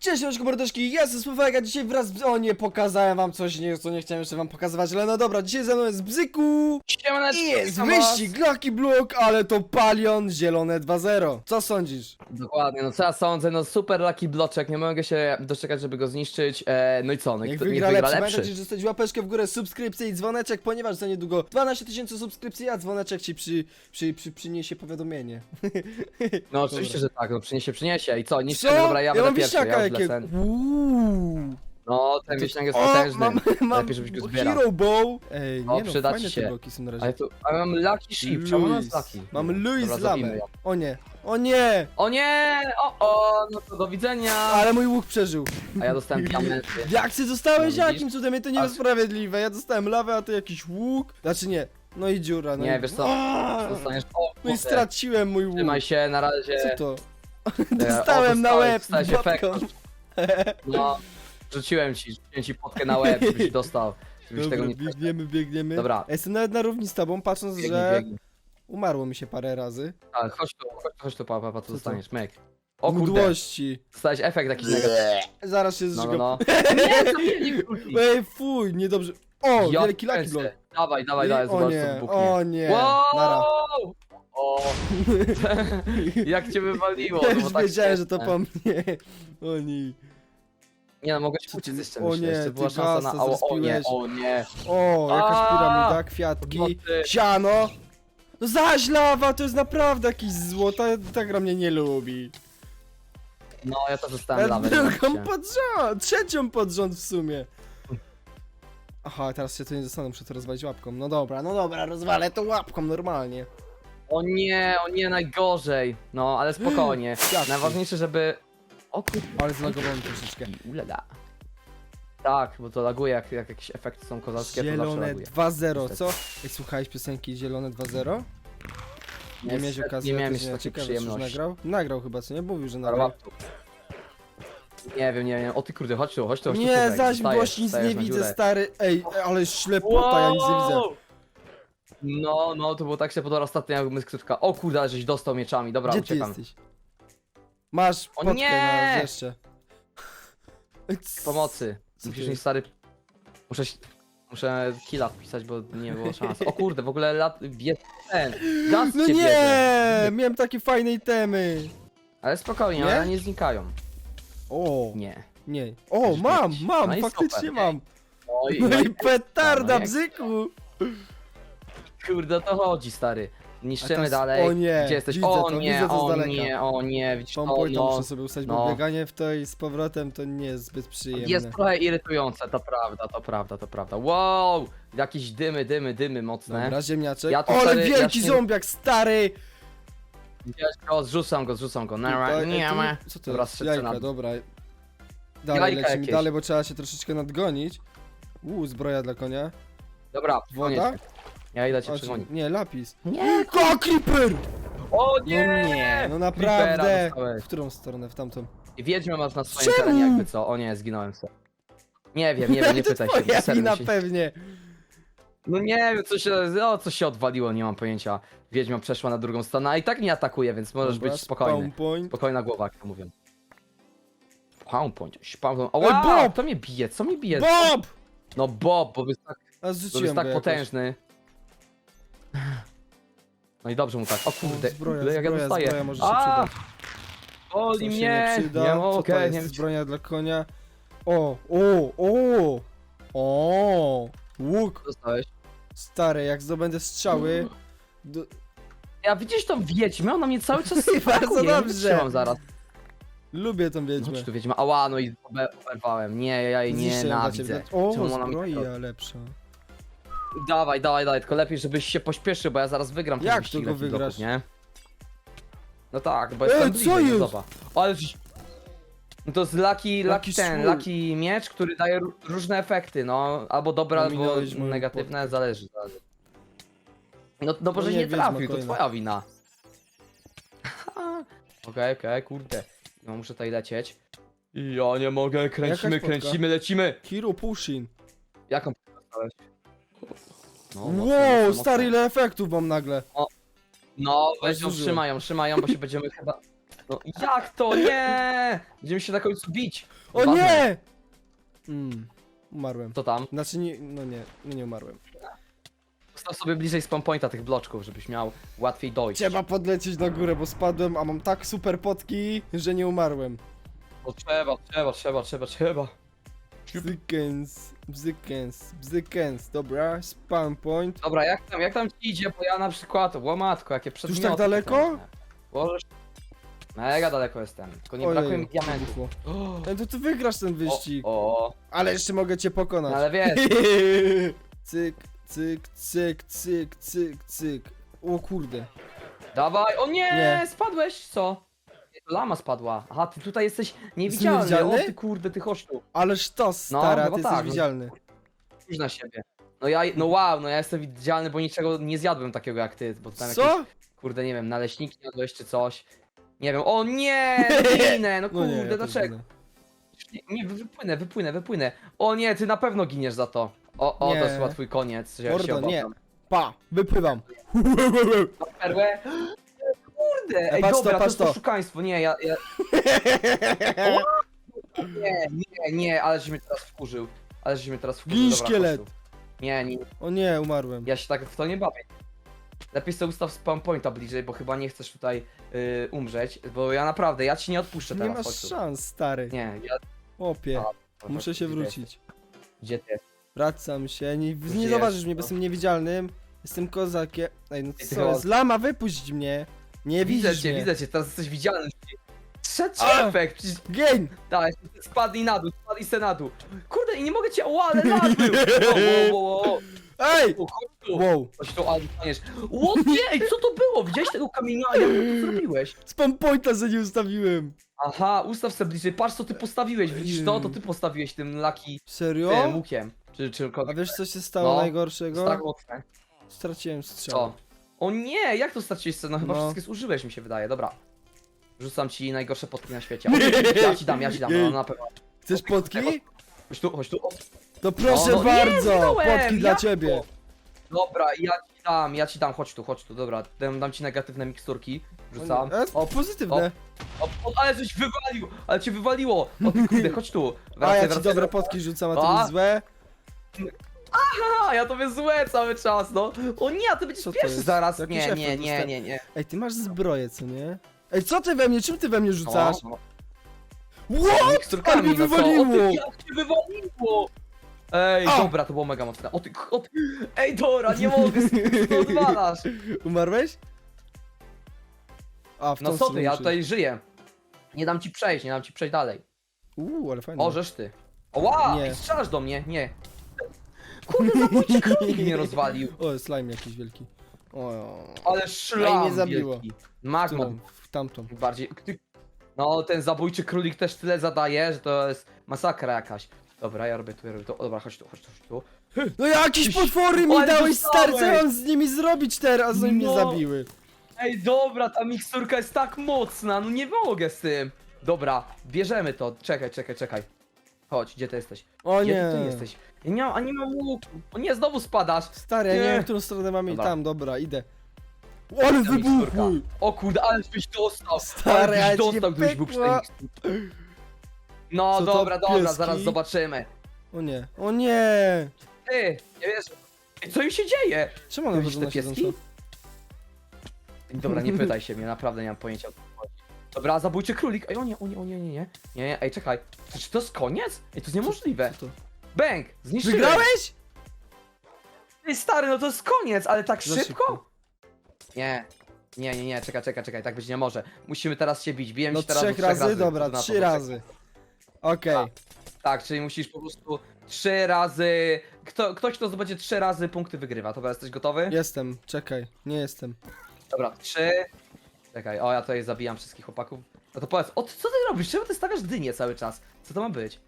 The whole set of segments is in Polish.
Cześć, Mieszko Mordeczki, ja jestem Sławek, a dzisiaj wraz z... O nie, pokazałem wam coś, nie, co nie chciałem jeszcze wam pokazywać, ale no dobra, dzisiaj ze mną jest Bzyku Siemaneczko, i jest witam was. wyścig Lucky Block, ale to Palion Zielone 2.0. Co sądzisz? Dokładnie, no co ja sądzę, no super Lucky Bloczek, nie mogę się doczekać, żeby go zniszczyć, e, no i co, no i Niech kto, wygra lepszy. Pamiętajcie, że zostać łapeczkę w górę, subskrypcję i dzwoneczek, ponieważ za niedługo 12 tysięcy subskrypcji, a dzwoneczek ci przy, przy, przy, przyniesie powiadomienie. No oczywiście, że tak, no przyniesie, przyniesie i co, Co? dobra, ja, będę mam pierwszy, ja Uuu. No, ten To- wieśniak jest O, potężny, mam, mam lepiej żebyś go zbierał. Hero Bow. Ej, O, nie no, przyda fajne ci się. te bloki są na razie. Ale tu, a mam Lucky Sheep, czemu nas Lucky? Mam Louis Dobra, zabijmy Lamę. ją. O nie, o nie! O nie, o, o, no to do widzenia, Ale mój łuk przeżył. a ja dostałem diamenty. Jak ty dostałeś? No, Jakim cudem? Mnie to A- niesprawiedliwe. Ja dostałem lawę, a ty jakiś łuk. Znaczy nie. No i dziura. No Nie, i... wiesz co, Aaaa! Dostaniesz, o, No i kurde. straciłem mój łuk. trzymaj się, na razie, Co to? E, Dostałem o, na łeb babką. efekt. no, rzuciłem ci, rzuciłem ci potkę na łeb, żebyś dostał, żebyś Dobra, tego nie biegniemy, biegniemy. Dobra. Ja Jestem nawet na równi z tobą, patrząc, Biegnij, że biegnij. umarło mi się parę razy. Ale chodź tu, chodź, chodź tu, papa, pa, to? tu dostaniesz, mek. O kurde, Mdłości. dostałeś efekt jakiś negatywny. Zaraz się No, no, zżygam. no. Nie, co mnie nie krótki. Ej, fuj, niedobrze. O, Ja wielki Lucky kręcę. Block. Dawaj, dawaj, dawaj, o zobacz co nie, wybuchnie. o nie. Wow! Nara. O, jak cię wywaliło. Ja to już było tak wiedziałem, że to po mnie. O nie. Nie no, Co ty- uciec jeszcze, o myślę, nie, jeszcze ty była szansa na... to O, o nie, o nie. O, jakaś A! piramida, kwiatki, Podmocy. siano. No zaś lawa, to jest naprawdę jakiś zło, ta, gra mnie nie lubi. No, ja też dostałem Ja lawę. drugą pod rząd, trzecią pod rząd w sumie. Aha, teraz się tu nie dostanę, muszę to rozwalić łapką. No dobra, no dobra, rozwalę to łapką normalnie. O nie, o nie, najgorzej. No, ale spokojnie. Jak Najważniejsze, żeby... O kurde, Ale zlagowałem troszeczkę. ulala. Tak, bo to laguje, jak, jak jakieś efekty są kozackie, to zawsze Zielone laguje. 2-0, co? Ej, słuchałeś piosenki Zielone 2-0? Nie miałeś Niestety okazji, Nie miałem jeszcze takiej przyjemności. nagrał? Nagrał chyba, co nie? Mówił, że nagrał. Nie wiem, nie wiem. O ty kurde, chodź tu, chodź tu, chodź tu. Nie, Kubek, zaś zostajesz, głoś nic nie na widzę, dziurę. stary. Ej, ale ślepota, ja nic nie widzę. Wow! No, no, to było tak się podoba ostatnio jak myskrytka. O kurde, żeś dostał mieczami, dobra, Gdzie ty uciekam. jesteś? Masz O potkę nie! na jeszcze. Pomocy. Co Musisz ty? mi stary... Muszę... się- Muszę killa wpisać, bo nie było szans. O kurde, w ogóle lat... Bie... ten... Gaz No cię nie! Miałem takie fajne itemy. Ale spokojnie, Nie? one nie znikają. O, Nie. nie. O, mam, mieć. mam, No i faktycznie super. mam. No i, No i petarda, no jak- bzyku. Kurde, o to chodzi, stary. Niszczymy teraz- dalej. o nie, Gdzie jesteś? widzę o to, nie, widzę to z o daleka. nie, o nie, widzisz Pompoint to no. muszę sobie ustać, bo no. bieganie w to i z powrotem to nie jest zbyt przyjemne. Jest trochę irytujące, to prawda, to prawda, to prawda. Wow! Jakieś dymy, dymy, dymy mocne. Dobra, ziemniaczek. Ja tu, Ale stary, wielki ja się- zombiak, stary! Wiesz, o, zrzucam go, zrzucam go. Nara, Tutaj, nie tu- ma. Co to Dobra, jest? Jajka, na- dobra. Dalej Jajka lecimy jakieś. dalej, bo trzeba się troszeczkę nadgonić. Uuu, zbroja dla konia. Dobra, Woda? koniec. Ja idę cię przegonić. nie, lapis. Nie! O, creeper! O No nie! nie, no Creepera naprawdę. dostałeś. W którą stronę? W tamtą. I Wiedźmę masz na swoim Czemu? terenie jakby co. O nie, zginąłem sobie. Nie wiem, nie wiem, nie To pytaj się. twoja serio wina się... pewnie. No nie wiem, co się, o, coś się odwaliło, nie mam pojęcia. Wiedźma przeszła na drugą stronę, a i tak mnie atakuje, więc możesz Dobra, być spokojny. spawn point. Spokojna głowa, jak to mówią. Spawn point, spawn point. O, Ej, wow, Bob! kto mnie bije? Co mnie bije? Bob! No Bob, Bob jest tak, zrzuciłem jest tak go jakoś. potężny. No i dobrze mu tak. O kurde, zbroja, kurde, jak ja zbroja, dostaję. zbroja może się A, przydać. Się mnie! nie przyda? Nie Co mogę, to nie jest? wiem. Zbroja dla konia. O, o, o! O! Łuk! dostałeś. Stary, jak zdobędę strzały... Do... Ja widzisz tą wiedźmę, ona mnie cały czas Bardzo atakuje, nie dobrze. wytrzymam zaraz. Lubię tą wiedźmę. Chodź tu wiedźma, ała, no i obe- oberwałem. Nie, ja jej Zniszczę ją dla ciebie. nienawidzę. O, Czemu ona zbroja lepsza. Dawaj, dawaj, dawaj, tylko lepiej, żebyś się pośpieszył, bo ja zaraz wygram ten Jak wyścig to go Lucky wygrasz? Nie? No tak, bo Ej, jestem co bliżej, jest? no zobacz. Ale żeś- No to jest Lucky, Lucky Lucky ten, Sword. Lucky miecz, który daje ró- różne efekty, no. Albo dobre, albo Ominąłeś moją negatywne, zależy, zależy. No, no bo No nie, nie wiedźma trafił, to kolejna. twoja wina. Okej, okej, kurde. No muszę tutaj lecieć. Ja nie mogę, kręcimy, kręcimy, lecimy. Hero Pushin. Jaką dostałeś? No, mocno, Wow, mocno, stary, mocno. ile efektów mam nagle. No, weź ją, Zużyłem. trzymaj ją, trzymaj ją, bo się będziemy chyba... No jak to? Nie! Będziemy się na końcu bić. O Ważne. nie! Mm, umarłem. Co tam? Znaczy nie, no nie, no nie umarłem. Staw sobie bliżej spawn pointa tych bloczków, żebyś miał łatwiej dojść. Trzeba podlecieć na górę, bo spadłem, a mam tak super potki, że nie umarłem. O, trzeba, trzeba, trzeba, trzeba, trzeba. Bzykens, bzykens, bzykens, dobra, spam point. Dobra, jak tam, jak tam ci idzie, bo ja na przykład, łomatko, jakie przedmioty. tak daleko? Możesz... Mega daleko jestem, tylko nie Ojej, brakuje mi diamentów. wybuchło. O, Ej, to ty wygrasz ten wyścig. o, Ale jeszcze mogę cię pokonać. No ale wiesz. cyk, cyk, cyk, cyk, cyk, cyk. O kurde. dawaj, o nie, Nie. spadłeś, co? To Lama spadła. Aha, ty tutaj jesteś niewidzialny. niewidzialny? O ty kurde, ty choszczu. Ależ to stara, chyba ty tak, jesteś no. widzialny. Spójrz na siebie. No ja, no wow, no ja jestem widzialny, bo niczego nie zjadłem takiego jak ty, bo tam jakieś, Co? kurde, nie wiem, naleśniki jadłeś czy coś. Nie wiem, o nie, ginę, no No kurde, ja też dlaczego? Nie, nie, wypłynę, wypłynę, wypłynę. O nie, ty na pewno giniesz za to. O, o, Nie. to jest chyba twój koniec. że ja Mordo, się nie. obawiam. Pa, wypływam. Perłę. Kurde, ej, Patrz to, dobra, to patrz jest to. oszukaństwo, nie, ja, ja... Nie, nie, nie, ale się mnie teraz wkurzył. Ale się mnie teraz wkurzył. Gin dobra, szkielet. Nie, nie, O nie, umarłem. ja się tak w to nie bawię. Lepiej sobie ustaw spawn pointa bliżej, bo chyba nie chcesz tutaj y, umrzeć, bo ja naprawdę, ja ci nie odpuszczę Nie teraz, masz szans, stary. Nie, ja... Opie, A, muszę się gdzie ty wrócić. jesteś? Gdzie ty? Wracam się, nie, Gdzie nie zauważysz jest mnie, bo to? jestem niewidzialnym. Jestem kozakiem. Ej, no Ty co chyba- jest? Lama, wypuść mnie. Nie Widzę widzisz cię, mnie. widzę cię, teraz jesteś widzialny. Trzeci A! efekt, przecież Gain! Daj, spadnij na dół, spadnij se na dół. Kurde, i nie mogę cię, o, ale lag był! Wow, wow, wow, wow. Ej! O, Chodź tu, Wow, chodź tu, ale dostaniesz. Ło, nie, ej, co to było? Widziałeś tego kamienia? Jak to zrobiłeś? spam pointa sobie nie ustawiłem. Aha, ustaw se bliżej, patrz co ty postawiłeś, widzisz to? To ty postawiłeś tym laki, tym Serio? łukiem. Czy, czy, A wiesz co się stało No, najgorszego? tak mocne. Straciłem strzał. Co? O nie, jak to straciłeś No chyba No. wszystkie zużyłeś mi się wydaje, dobra. Rzucam ci najgorsze potki na świecie. Ja ci dam, ja ci dam, no na pewno. Chcesz potki? Chodź tu, chodź tu. O, To proszę no nie, bardzo! zginąłem, potki dla jak ciebie. to? Dobra, ja ci dam, ja ci dam, chodź tu, chodź tu, dobra. Dam, dam ci negatywne miksturki. Rzucam. E, O, pozytywne. o, o, ale coś wywalił, ale cię wywaliło. O ty kurde, chodź tu. A ja ci dobre potki rzucam, a ty A? mi złe. A, ja tobie złe cały czas, no. O nie, a ty będziesz Co to pierwszy jest? zaraz. Jakiś Nie, efekt nie, nie, dostałem. nie, nie. Ej, ty masz zbroję, co nie? Ej, co ty we mnie? Czym ty we mnie rzucasz? No, What? Ale Miksturkami, mi no co? O wywaliło! jak cię wywaliło! Ej, A! dobra, to było mega mocne. O ty, o ty. Ej, Dora, nie mogę, co odwalasz? Umarłeś? A, w No co ty, ja tutaj żyję. Nie dam ci przejść, nie dam ci przejść dalej. Uuu, ale fajnie. O, żeż ty. Oła! Nie. Strzelasz do mnie, nie. Kurde, zabójczy królik mnie rozwalił. O, slime jakiś wielki. O, Ale szlam mnie zabiło. wielki. Magma którą? W tamtą. bardziej. Ty... No, ten zabójczy królik też tyle zadaje, że to jest masakra jakaś. Dobra, ja robię tu, ja robię tu. O, dobra, chodź tu, chodź tu, chodź tu. No jakieś potwory mi Ale dałeś, stary, co ja mam z nimi zrobić teraz? Oni mnie No. zabiły. Ej, dobra, ta miksturka jest tak mocna, no nie mogę z tym. Dobra, bierzemy to. Czekaj, czekaj, czekaj. Chodź, gdzie ty jesteś? O Gdzie nie. ty jesteś? Ja nie mam, a nie mam łuku. O nie, znowu spadasz. Stary, ja nie Nie. wiem, w którą stronę mam iść. Dobra. Tam, dobra, idę. O, ale Ta miksturka. wybuchły! O kurde, ale byś dostał. Stary, ale ale byś ci nie dostał, gdybyś był pykło. No Co to, dobra, dobra, pieski? zaraz zobaczymy. O nie, o nie! Ty, nie wiesz. Ej, co im się dzieje? Czemu one Widzisz te pieski? siedząco? Dobra, nie pytaj się mnie, naprawdę nie mam pojęcia o co chodzi. Dobra, zabójczy królik. Ej, o nie, o nie, o nie, nie, nie. Nie, nie, ej, czekaj. Czy to jest koniec? Ej, to jest niemożliwe. Co to? Bang! Zniszczyłem. Wygrałeś? Ej, stary, no to jest koniec, ale tak Za szybko? szybko. Nie. Nie, nie, nie, czekaj, czekaj, czekaj, tak być nie może. Musimy teraz się bić. Bijemy No się teraz trzech razy? Dobra, na to, trzy razy. Okej. Tak. Tak, czyli musisz po prostu trzy razy. Kto, ktoś, kto zdobędzie trzy razy punkty wygrywa. Dobra, jesteś gotowy? Jestem, czekaj, nie jestem. Dobra, trzy. Czekaj, o ja tutaj zabijam wszystkich chłopaków. No to powiedz, o ty- co ty robisz? Czemu ty stawiasz dynię cały czas? Co to ma być?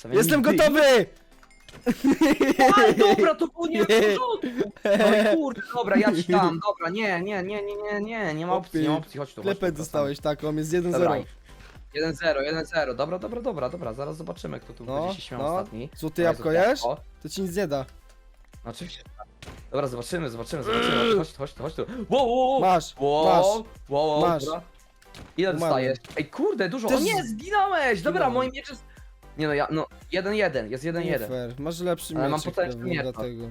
Stawianie Jestem dyni? gotowy! Ej, dobra, to było nie w porządku. No kurde, dobra, ja ci dam, dobra, nie, nie, nie, nie, nie, nie, nie ma opcji, nie ma opcji, chodź tu. chodź tu, Klepę wracamy. dostałeś taką, jest Dobra. 1-0. 1-0, 1-0, dobra, dobra, dobra, dobra, zaraz zobaczymy, kto tu No, będzie się śmiał no. ostatni. Złote jabłko złote jesz? jabłko. To ci nic nie da. No oczywiście. Dobra, zobaczymy, zobaczymy, zobaczymy. Chodź chodź tu, chodź tu. Wow, wow, wow. Masz, Wow, masz. wow, wow, masz. dobra. Ile Umarłem. dostajesz? Ej, kurde, dużo. Też O nie, zginąłeś! Dobra, zginąłem. moim miecz jest... Nie no, ja, no, jeden jeden, jest jeden Nie jeden. fair. Masz lepszy Ale mam mieczek potężny pewnie, miecz, no. dlatego.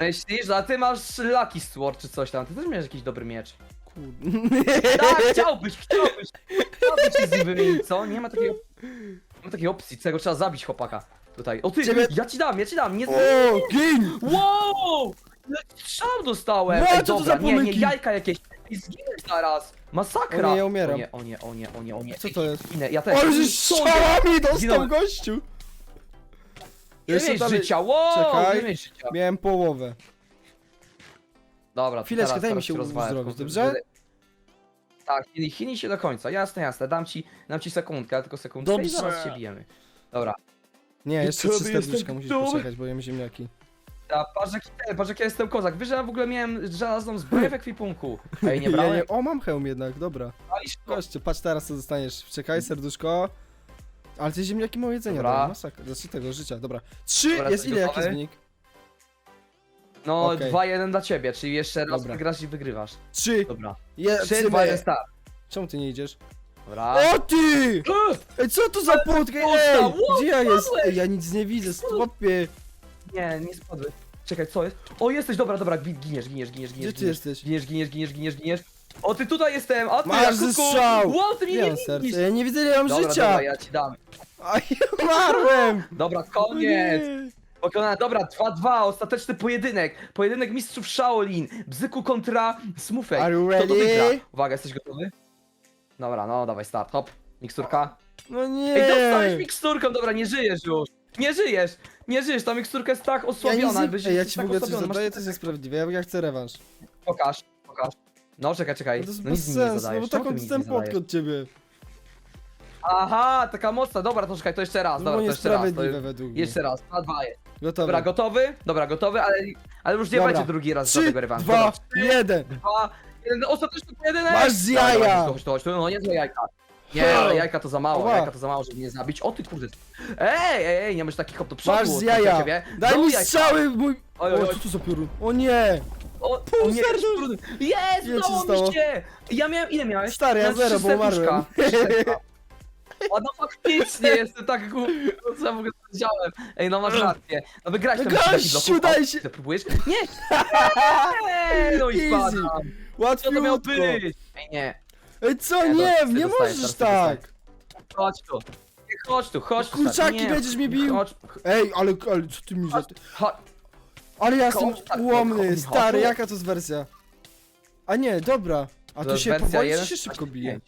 Myślisz, a ty masz Lucky Sword czy coś tam, ty też miałeś jakiś dobry miecz. Kurde. Tak, chciałbyś, chciałbyś. Chciałbyś się z nim wymienić, co? Nie ma takiej, nie ma takiej opcji, czego trzeba zabić chłopaka. Tutaj. O ty, Ciebie- ja ci dam, ja ci dam, nie... O, gin! Wow! Ale Strzał dostałem! No, Ej, co to dobra, za nie, nie, pomyki? jajka jakieś. I zginiesz zaraz! Masakra! O nie, ja umieram. O nie, o nie, o nie, o nie, o nie. Co to jest? Zginę, ja też. O, że strzałami dostał Zginąłem. gościu! Nie mieć dalej- życia, wow! Czekaj. Nie mieć życia. Miałem połowę. Dobra, to Chwileczkę, teraz, daj mi teraz się się rozwalę, uzdrowić, dobrze? Tak, chili, chili się do końca, jasne, jasne, dam ci, dam ci sekundkę, tylko sekundkę i Dobrze. zaraz się bijemy. Dobra, Nie, jeszcze to trzy jestem serduszka, musisz poczekać, bo jem ziemniaki. A patrz jak, e, patrz jak ja jestem kozak, wiesz, że ja w ogóle miałem żelazną zbroję w ekwipunku. Ej, nie Ja brałem? nie... O, mam hełm jednak, dobra. Walisz to. Goście, patrz teraz co dostaniesz. Czekaj, serduszko. Ale te ziemniaki mało jedzenia Dobra. dają, masakra. Znaczy tego życia, dobra. Trzy, Dobra, jest ile, jaki jest gotowy? wynik? No, Okej. 2-1 dla ciebie, czyli jeszcze raz Dobra. wygrasz i wygrywasz. Trzy, Dobra. je, 3, 2, 1, start. Czemu ty nie idziesz? Dobra. O ty! Ej, co to za płotka? Ej, gdzie ja jest? spadłeś! Ej, ja nic nie widzę, stopie. Nie, nie spadły. Czekaj, co jest? O, jesteś, dobra, dobra, gi- giniesz, giniesz, giniesz, giniesz. ty giniesz. jesteś? Giniesz, giniesz, giniesz, giniesz, giniesz. O, ty tutaj jestem, a ty, Masz Jakubku! strzał! Wow, ty mnie Nie nie mam serca, widzisz! ja nie widzę ile mam Dobra, życia! dobra, ja ci dam. A ja umarłem! Dobra, O koniec! nie. Pokonana, dobra, 2-2, ostateczny pojedynek. Pojedynek mistrzów Shaolin. Bzyku kontra Smufek. Are you Kto to ready? wygra? Uwaga, jesteś gotowy? Dobra, no dawaj start, hop. Miksturka. No nie! Ej, dostałeś miksturką, dobra, nie żyjesz już. Nie żyjesz, nie żyjesz, ta miksturka jest tak Ja, osłabiona. ej, ja ci w tak ogóle coś zadaję, to jest niesprawiedliwe, ja, ja chcę rewanż. Pokaż, pokaż. No czekaj, czekaj. No to jest No bez nic mi nie sensu, no zadajesz. bo Czemu taką ty mi nic dostałem nie zadajesz? płotkę od ciebie. Aha, taka mocna, dobra, to czekaj, to jeszcze raz, To dobra, to jeszcze raz. To niesprawiedliwe według mnie. jeszcze raz, dwa, dwa jest. Gotowe. Dobra, gotowy? Dobra, gotowy, ale, ale już nie Dobra. będzie drugi raz Trzy, żadnego rewanżu. dwa, Dobra, jeden. dwa, jeden, ostateczny pojedynek! Masz z jaja! Chodź tu, chodź tu, no nie złe jajka. Nie, ale jajka to za mało, Ła. jajka to za mało, żeby mnie zabić. O ty kurde. Ej, ej, ej, nie możesz taki hop do przodu. Masz z jaja! Ciebie. Daj mi jajka. strzały, mój... Oj, O, oj, co oj. to za piorun? O nie! O, o nie, serdusz. trudny. Jest, udało zostało? mi się! Ja miałem, ile miałeś? Stary, ja Miałem zero, trzy bo umarłem. serduszka. O, no faktycznie, jestem tak głupi, no co ja w ogóle powiedziałem. Ej, no masz rację. No wygrać ten Gościu, daj się- Próbujesz? Nie! Eee, no i Easy. spadam. Co to Łatwiutko. być? Ej, nie. Ej, co? Nie, Nie, nie dostajesz, możesz teraz ty tak! Chodź tu. Nie, Chodź tu, chodź tu. Kurczaki. Nie, będziesz mnie bił. Chodź, Ej, ale, ale co ty mi za... chodź. Ale ja jestem tak, ułomny, stary, jaka to jest wersja? A nie, dobra. A tu się powoli czy 1, się szybko bije?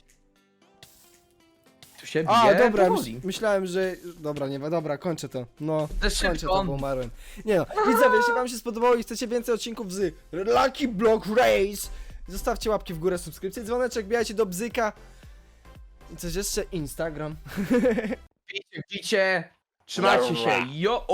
Tu się bije A, dobra, powoli. myślałem, że... Dobra, nie, dobra, kończę to. No, Też kończę to, bo umarłem. Nie no, widzowie, jeśli wam się spodobało i chcecie więcej odcinków z Lucky Block Race, zostawcie łapki w górę, subskrypcję, dzwoneczek, bijajcie do bzyka. I coś jeszcze? Instagram. Bicie, bicie. Trzymajcie się. Jo!